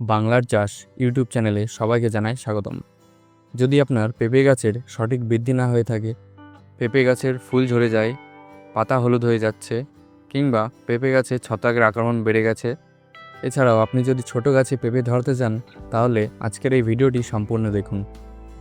বাংলার চাষ ইউটিউব চ্যানেলে সবাইকে জানাই স্বাগতম। যদি আপনার পেঁপে গাছের সঠিক বৃদ্ধি না হয়ে থাকে, পেঁপে গাছের ফুল ঝরে যায়, পাতা হলুদ হয়ে যাচ্ছে, কিংবা পেঁপে গাছে ছত্রাকের আক্রমণ বেড়ে গেছে, এছাড়াও আপনি যদি ছোট গাছে পেঁপে ধরতে চান, তাহলে আজকের এই ভিডিওটি সম্পূর্ণ দেখুন।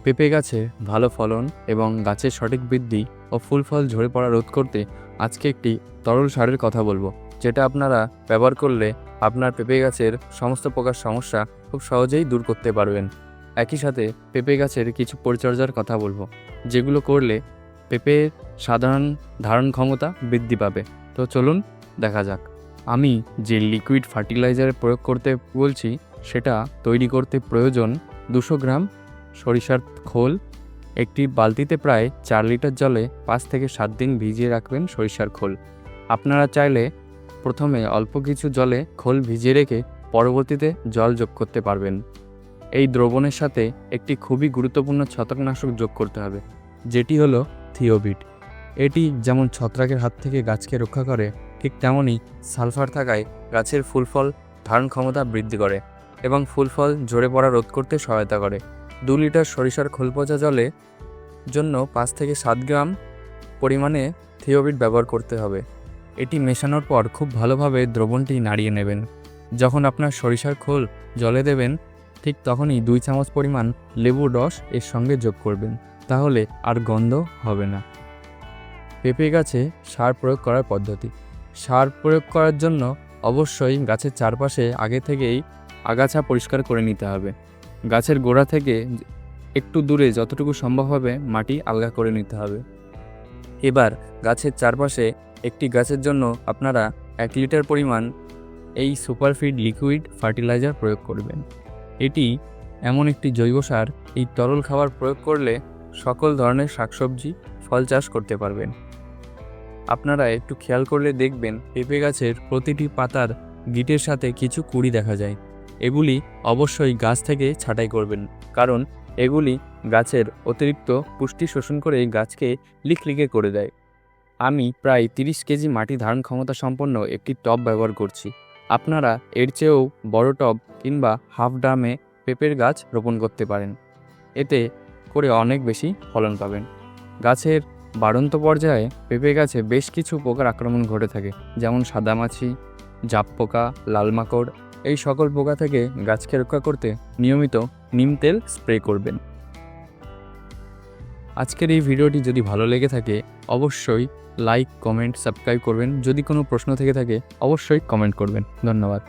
পেঁপে গাছে ভালো ফলন এবং গাছের সঠিক বৃদ্ধি ও ফুল ফল ঝরে পড়া রোধ করতে আজকে একটি তরল সারের কথা বলব, যেটা আপনারা ব্যবহার করলে আপনার পেঁপে গাছের সমস্ত প্রকার সমস্যা খুব সহজেই দূর করতে পারবেন। একই সাথে পেঁপে গাছের কিছু পরিচর্যার কথা বলব, যেগুলো করলে পেঁপের সাধারণ ধারণ ক্ষমতা বৃদ্ধি পাবে। তো চলুন দেখা যাক। আমি যে লিকুইড ফার্টিলাইজার প্রয়োগ করতে বলছি, সেটা তৈরি করতে প্রয়োজন দুশো গ্রাম সরিষার খোল, একটি বালতিতে প্রায় চার লিটার জলে পাঁচ থেকে সাত দিন ভিজিয়ে রাখবেন সরিষার খোল। আপনারা চাইলে প্রথমে অল্প কিছু জলে খোল ভিজিয়ে রেখে পরবর্তীতে জল যোগ করতে পারবেন। এই দ্রবণের সাথে একটি খুবই গুরুত্বপূর্ণ ছত্রাকনাশক যোগ করতে হবে, যেটি হলো থিওবিট। এটি যেমন ছত্রাকের হাত থেকে গাছকে রক্ষা করে, ঠিক তেমনই সালফার থাকায় গাছের ফুল ফল ধারণ ক্ষমতা বৃদ্ধি করে এবং ফুল ফল ঝরে পড়া রোধ করতে সহায়তা করে। দু লিটার সরিষার খোল পচা জলে জন্য পাঁচ থেকে সাত গ্রাম পরিমাণে থিওবিট ব্যবহার করতে হবে। এটি মেশানোর পর খুব ভালোভাবে দ্রবণটি নাড়িয়ে নেবেন। যখন আপনার সরিষার খোল জলে দেবেন, ঠিক তখনই দুই চামচ পরিমাণ লেবুর রস এর সঙ্গে যোগ করবেন, তাহলে আর গন্ধ হবে না। পেঁপে গাছে সার প্রয়োগ করার পদ্ধতি। সার প্রয়োগ করার জন্য অবশ্যই গাছের চারপাশে আগে থেকেই আগাছা পরিষ্কার করে নিতে হবে। গাছের গোড়া থেকে একটু দূরে যতটুকু সম্ভব হবে মাটি আলগা করে নিতে হবে। এবার গাছের চারপাশে একটি গাছের জন্য আপনারা এক লিটার পরিমাণ এই সুপারফিড লিকুইড ফার্টিলাইজার প্রয়োগ করবেন। এটি এমন একটি জৈব সার, এই তরল খাবার প্রয়োগ করলে সকল ধরনের শাকসবজি, ফল চাষ করতে পারবেন। আপনারা একটু খেয়াল করলে দেখবেন পেঁপে গাছের প্রতিটি পাতার গিটের সাথে কিছু কুড়ি দেখা যায়। এগুলি অবশ্যই গাছ থেকে ছাঁটাই করবেন, কারণ এগুলি গাছের অতিরিক্ত পুষ্টি শোষণ করে গাছকে লিকলিকে করে দেয়। আমি প্রায় তিরিশ কেজি মাটি ধারণ ক্ষমতা সম্পন্ন একটি টব ব্যবহার করছি। আপনারা এর চেয়েও বড় টব কিংবা হাফ ড্রামে পেঁপের গাছ রোপণ করতে পারেন। এতে করে অনেক বেশি ফলন পাবেন। গাছের বাড়ন্ত পর্যায়ে পেঁপে গাছে বেশ কিছু পোকার আক্রমণ ঘটে থাকে, যেমন সাদামাছি জাপ পোকা লাল মাকড় এই সকল পোকা থেকে গাছকে রক্ষা করতে নিয়মিত নিম তেল স্প্রে করবেন। আজকের এই ভিডিওটি যদি ভালো লেগে থাকে, অবশ্যই লাইক, কমেন্ট, সাবস্ক্রাইব করবেন। যদি কোনো প্রশ্ন থেকে থাকে, অবশ্যই কমেন্ট করবেন। ধন্যবাদ।